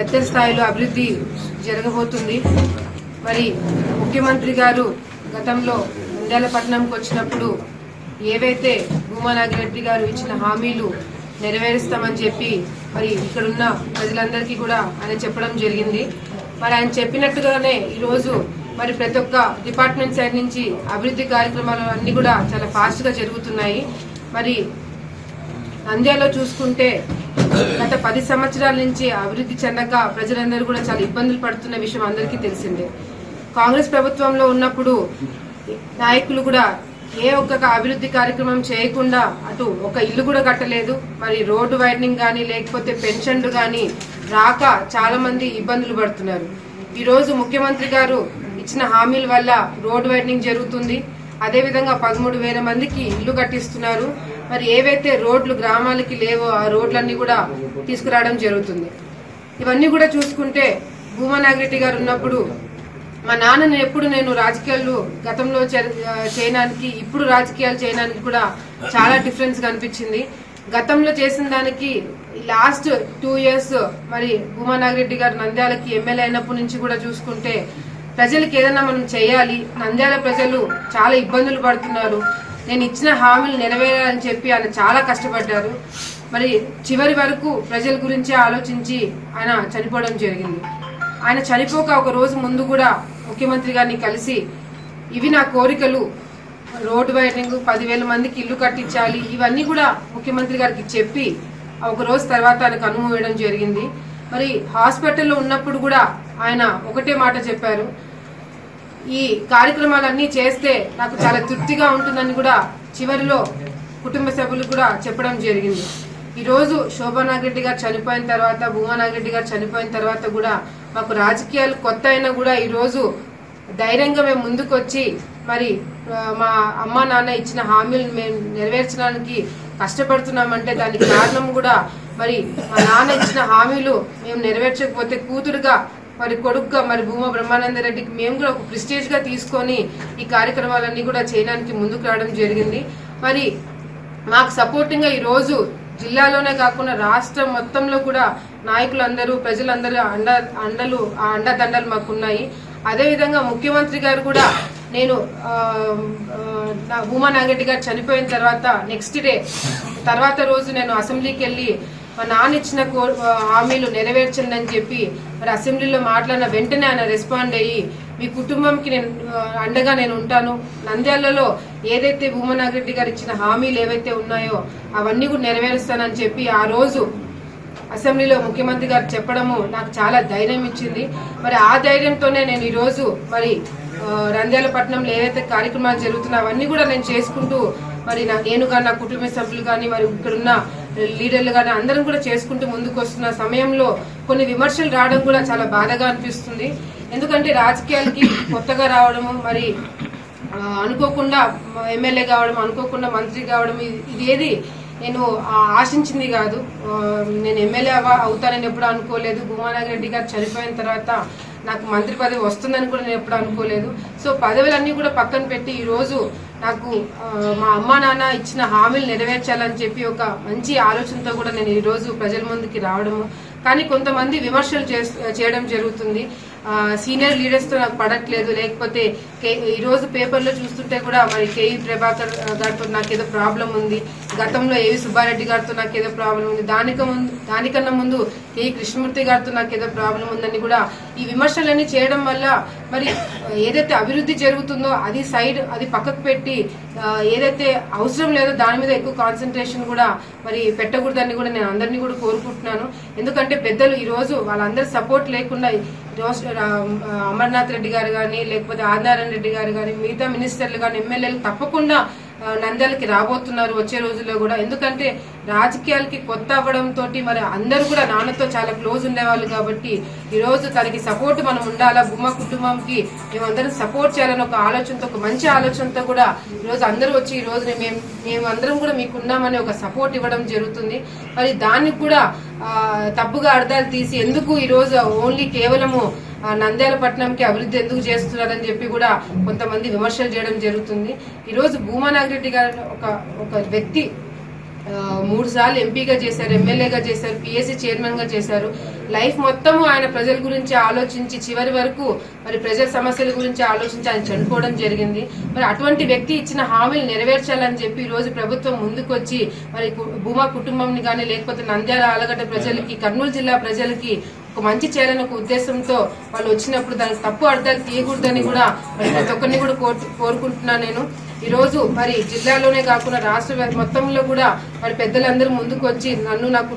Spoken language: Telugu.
పెద్ద స్థాయిలో అభివృద్ధి జరగబోతుంది. మరి ముఖ్యమంత్రి గారు గతంలో నంద్యాల వచ్చినప్పుడు ఏవైతే భూమానాగిరెడ్డి గారు ఇచ్చిన హామీలు నెరవేరుస్తామని చెప్పి మరి ఇక్కడున్న ప్రజలందరికీ కూడా ఆయన చెప్పడం జరిగింది. మరి ఆయన చెప్పినట్టుగానే ఈరోజు మరి ప్రతి ఒక్క డిపార్ట్మెంట్ సైడ్ నుంచి అభివృద్ధి కార్యక్రమాలు అన్నీ కూడా చాలా ఫాస్ట్గా జరుగుతున్నాయి. మరి నంద్యాలలో చూసుకుంటే గత పది సంవత్సరాల నుంచి అభివృద్ధి చెందక ప్రజలందరూ కూడా చాలా ఇబ్బందులు పడుతున్న విషయం అందరికీ తెలిసిందే. కాంగ్రెస్ ప్రభుత్వంలో ఉన్నప్పుడు నాయకులు కూడా ఏ ఒక్క అభివృద్ధి కార్యక్రమం చేయకుండా అటు ఒక ఇల్లు కూడా కట్టలేదు. మరి రోడ్డు వైడనింగ్ కానీ లేకపోతే పెన్షన్లు కానీ రాక చాలా మంది ఇబ్బందులు పడుతున్నారు. ఈరోజు ముఖ్యమంత్రి గారు ఇచ్చిన హామీల వల్ల రోడ్డు వైడనింగ్ జరుగుతుంది. అదేవిధంగా పదమూడు వేల మందికి ఇల్లు కట్టిస్తున్నారు. మరి ఏవైతే రోడ్లు గ్రామాలకి లేవో ఆ రోడ్లన్నీ కూడా తీసుకురావడం జరుగుతుంది. ఇవన్నీ కూడా చూసుకుంటే భూమా నాగిరెడ్డి గారు ఉన్నప్పుడు మా నాన్నను ఎప్పుడు నేను రాజకీయాలు గతంలో చే- చేయడానికి ఇప్పుడు రాజకీయాలు చేయడానికి కూడా చాలా డిఫరెన్స్ కనిపించింది. గతంలో చేసిన దానికి లాస్ట్ టూ ఇయర్స్ మరి భూమా నాగిరెడ్డి గారు నంద్యాలకి ఎమ్మెల్యే అయినప్పటి నుంచి కూడా చూసుకుంటే ప్రజలకు ఏదైనా మనం చేయాలి. నంద్యాల ప్రజలు చాలా ఇబ్బందులు పడుతున్నారు. నేను ఇచ్చిన హామీలు నెరవేరాలని చెప్పి ఆయన చాలా కష్టపడ్డారు. మరి చివరి వరకు ప్రజల గురించి ఆలోచించి ఆయన చనిపోవడం జరిగింది. ఆయన చనిపోక ఒక రోజు ముందు కూడా ముఖ్యమంత్రి గారిని కలిసి ఇవి నా కోరికలు. రోడ్డు వైడనింగ్ పదివేల మందికి ఇల్లు కట్టించాలి. ఇవన్నీ కూడా ముఖ్యమంత్రి గారికి చెప్పి ఒక రోజు తర్వాత ఆయనకు అనుమతి ఇవ్వడం జరిగింది. మరి హాస్పిటల్లో ఉన్నప్పుడు కూడా ఆయన ఒకటే మాట చెప్పారు. ఈ కార్యక్రమాలన్నీ చేస్తే నాకు చాలా తృప్తిగా ఉంటుందని కూడా చివరిలో కుటుంబ సభ్యులు కూడా చెప్పడం జరిగింది. ఈరోజు రోజు శోభా గారు చనిపోయిన తర్వాత భూమా గారు చనిపోయిన తర్వాత కూడా మాకు రాజకీయాలు కొత్త అయినా కూడా ఈరోజు ధైర్యంగా మేము ముందుకు వచ్చి మరి మా అమ్మ నాన్న ఇచ్చిన హామీలు మేము నెరవేర్చడానికి కష్టపడుతున్నామంటే దానికి కారణం కూడా మరి మా నాన్న ఇచ్చిన హామీలు మేము నెరవేర్చకపోతే కూతురుగా మరి కొడుకుగా మరి భూమా బ్రహ్మానంద రెడ్డికి మేము కూడా ఒక ప్రిస్టేజ్గా తీసుకొని ఈ కార్యక్రమాలన్నీ కూడా చేయడానికి ముందుకు రావడం జరిగింది. మరి మాకు సపోర్టింగ్గా ఈ రోజు జిల్లాలోనే కాకుండా రాష్ట్రం మొత్తంలో కూడా నాయకులందరూ ప్రజలందరూ అండ అండలు ఆ అండదండలు మాకున్నాయి. అదేవిధంగా ముఖ్యమంత్రి గారు కూడా నేను నా భూమా నాగరెడ్డి గారు చనిపోయిన తర్వాత నెక్స్ట్ డే తర్వాత రోజు నేను అసెంబ్లీకి వెళ్ళి మా నాన్న ఇచ్చిన కో- హామీలు నెరవేర్చండి అని చెప్పి మరి అసెంబ్లీలో మాట్లాడిన వెంటనే ఆయన రెస్పాండ్ అయ్యి మీ కుటుంబంకి నేను అండగా నేను ఉంటాను. నంద్యాలలో ఏదైతే భూమనాగిరెడ్డి గారు ఇచ్చిన హామీలు ఏవైతే ఉన్నాయో అవన్నీ కూడా నెరవేరుస్తానని చెప్పి ఆ రోజు అసెంబ్లీలో ముఖ్యమంత్రి గారు చెప్పడము నాకు చాలా ధైర్యం ఇచ్చింది. మరి ఆ ధైర్యంతోనే నేను ఈరోజు మరి ఆ, నంద్యాల ఏదైతే కార్యక్రమాలు జరుగుతున్నాయో అవన్నీ కూడా నేను చేసుకుంటూ మరి నా నేను కానీ నా కుటుంబ సభ్యులు కానీ మరి ఇక్కడున్న లీడర్లు కానీ అందరం కూడా చేసుకుంటూ ముందుకు వస్తున్న సమయంలో కొన్ని విమర్శలు రావడం కూడా చాలా బాధగా అనిపిస్తుంది. ఎందుకంటే రాజకీయాలకి కొత్తగా రావడము మరి అనుకోకుండా ఎమ్మెల్యే కావడం అనుకోకుండా మంత్రి కావడం ఇది- ఏది నేను ఆశించింది కాదు. నేను ఎమ్మెల్యే అవ అవుతానని ఎప్పుడు అనుకోలేదు. భూమానాగర్ రెడ్డి గారు చనిపోయిన తర్వాత నాకు మంత్రి పదవి వస్తుందని కూడా నేను ఎప్పుడు అనుకోలేదు. సో పదవులన్నీ కూడా పక్కన పెట్టి ఈరోజు నాకు మా అమ్మా నాన్న ఇచ్చిన హామీలు నెరవేర్చాలని చెప్పి ఒక మంచి ఆలోచనతో కూడా నేను ఈరోజు ప్రజల ముందుకి రావడము. కానీ కొంతమంది విమర్శలు చేస్- చేయడం జరుగుతుంది. సీనియర్ లీడర్స్తో నాకు పడట్లేదు. లేకపోతే కే- ఈరోజు పేపర్లో చూస్తుంటే కూడా మరి కేఈ ప్రభాకర్ గారితో నాకు ఏదో ప్రాబ్లం ఉంది. గతంలో ఏవి సుబ్బారెడ్డి గారితో నాకు ఏదో ప్రాబ్లం ఉంది. దానిక ముందు దానికన్నా ముందు కేఈ కృష్ణమూర్తి గారితో నాకు ఏదో ప్రాబ్లం ఉందని కూడా ఈ విమర్శలన్నీ చేయడం వల్ల మరి ఏదైతే అభివృద్ధి జరుగుతుందో అది సైడ్ అది పక్కకు పెట్టి ఏదైతే అవసరం లేదో దాని మీద ఎక్కువ కాన్సన్ట్రేషన్ కూడా మరి పెట్టకూడదని కూడా నేను అందరినీ కూడా కోరుకుంటున్నాను. ఎందుకంటే పెద్దలు ఈరోజు వాళ్ళందరి సపోర్ట్ లేకుండా అమర్నాథ్ రెడ్డి గారు కానీ లేకపోతే ఆదినారాయణ రెడ్డి గారు కానీ మిగతా మినిస్టర్లు కానీ ఎమ్మెల్యేలు తప్పకుండా నంద్యాలకి రాబోతున్నారు వచ్చే రోజుల్లో కూడా. ఎందుకంటే రాజకీయాలకి కొత్త అవ్వడం తోటి మరి అందరూ కూడా నాన్నతో చాలా క్లోజ్ ఉండేవాళ్ళు కాబట్టి ఈరోజు తనకి సపోర్ట్ మనం ఉండాలా? భూమా కుటుంబంకి మేమందరం సపోర్ట్ చేయాలని ఒక ఆలోచనతో ఒక మంచి ఆలోచనతో కూడా ఈరోజు అందరూ వచ్చి ఈ రోజు మేము మేము అందరం కూడా మీకు ఉన్నామని ఒక సపోర్ట్ ఇవ్వడం జరుగుతుంది. మరి దానికి కూడా తప్పుగా అర్థాలు తీసి ఎందుకు ఈరోజు ఓన్లీ కేవలము నంద్యాల పట్టణంకి అభివృద్ధి ఎందుకు చేస్తున్నారని చెప్పి కూడా కొంతమంది విమర్శలు చేయడం జరుగుతుంది. ఈ రోజు భూమా నాగిరెడ్డి గారు ఒక ఒక వ్యక్తి మూడు సార్లు ఎంపీగా చేశారు ఎమ్మెల్యేగా చేశారు పిఎస్సి చైర్మన్గా చేశారు. లైఫ్ మొత్తము ఆయన ప్రజల గురించి ఆలోచించి చివరి వరకు మరి ప్రజల సమస్యల గురించి ఆలోచించి ఆయన చనిపోవడం జరిగింది. మరి అటువంటి వ్యక్తి ఇచ్చిన హామీలు నెరవేర్చాలని చెప్పి ఈరోజు రోజు ప్రభుత్వం ముందుకొచ్చి మరి భూమా కుటుంబంని కానీ లేకపోతే నంద్యాల ఆలగడ్డ ప్రజలకి కర్నూలు జిల్లా ప్రజలకి ఒక మంచి చేయాలని ఒక ఉద్దేశంతో వాళ్ళు వచ్చినప్పుడు దానికి తప్పు అర్థాలు తీయకూడదని కూడా మరి ప్రతి ఒక్కరిని కూడా కోరు- కోరుకుంటున్నాను నేను. ఈ రోజు మరి జిల్లాలోనే కాకుండా రాష్ట్ర మొత్తంలో కూడా మరి పెద్దలందరూ ముందుకు వచ్చి నన్ను నాకు